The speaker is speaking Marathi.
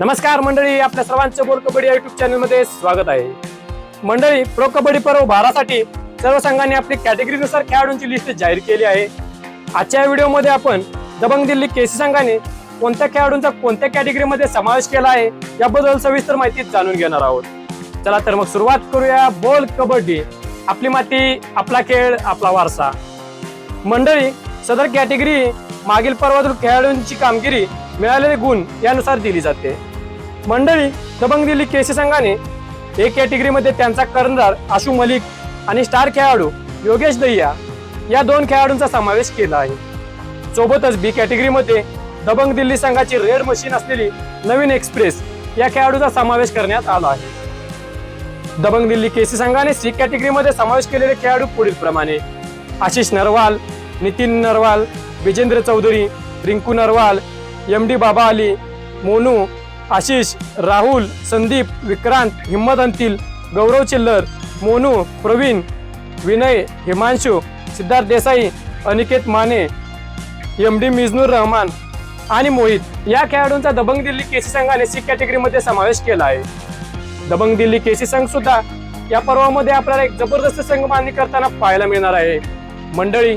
नमस्कार मंडळी आपल्या सर्वांचं बोल कबड्डी युट्यूब चॅनलमध्ये स्वागत आहे. मंडळी प्रो कबड्डी पर्व बारासाठी सर्व संघांनी आपली कॅटेगरीनुसार खेळाडूंची लिस्ट जाहीर केली आहे. आजच्या व्हिडिओमध्ये आपण दबंग दिल्ली केसी संघाने कोणत्या खेळाडूंचा कोणत्या कॅटेगरीमध्ये समावेश केला आहे याबद्दल सविस्तर माहिती जाणून घेणार आहोत. चला तर मग सुरुवात करूया बोल कबड्डी. आपली माती आपला खेळ आपला वारसा. मंडळी सदर कॅटेगरी मागील पर्वातील खेळाडूंची कामगिरी मिळालेले गुण यानुसार दिली जाते. मंडळी दबंग दिल्ली केसी संघाने ए कॅटेगरीमध्ये त्यांचा कर्णधार आशू मलिक आणि स्टार खेळाडू योगेश दहिया या दोन खेळाडूंचा समावेश केला आहे. सोबतच बी कॅटेगरीमध्ये दबंग दिल्ली संघाची रेड मशीन असलेली नवीन एक्सप्रेस या खेळाडूचा समावेश करण्यात आला आहे. दबंग दिल्ली केसी संघाने सी कॅटेगरीमध्ये समावेश केलेले खेळाडू पुढील प्रमाणे आशिष नरवाल नितीन नरवाल विजेंद्र चौधरी रिंकू नरवाल एम डी बाबा अली मोनू आशिष राहुल संदीप विक्रांत हिम्मत अंतिल गौरव चिल्लर मोनू प्रवीण विनय हिमांशू सिद्धार्थ देसाई अनिकेत माने एम डी मिजनूर रहमान आणि मोहित. या खेळाडूंचा दबंग दिल्ली केसी संघाने सी कॅटेगरीमध्ये समावेश केला आहे. दबंग दिल्ली केसी संघ सुद्धा या पर्वामध्ये आपल्याला एक जबरदस्त संघ मान्य करताना पाहायला मिळणार आहे. मंडळी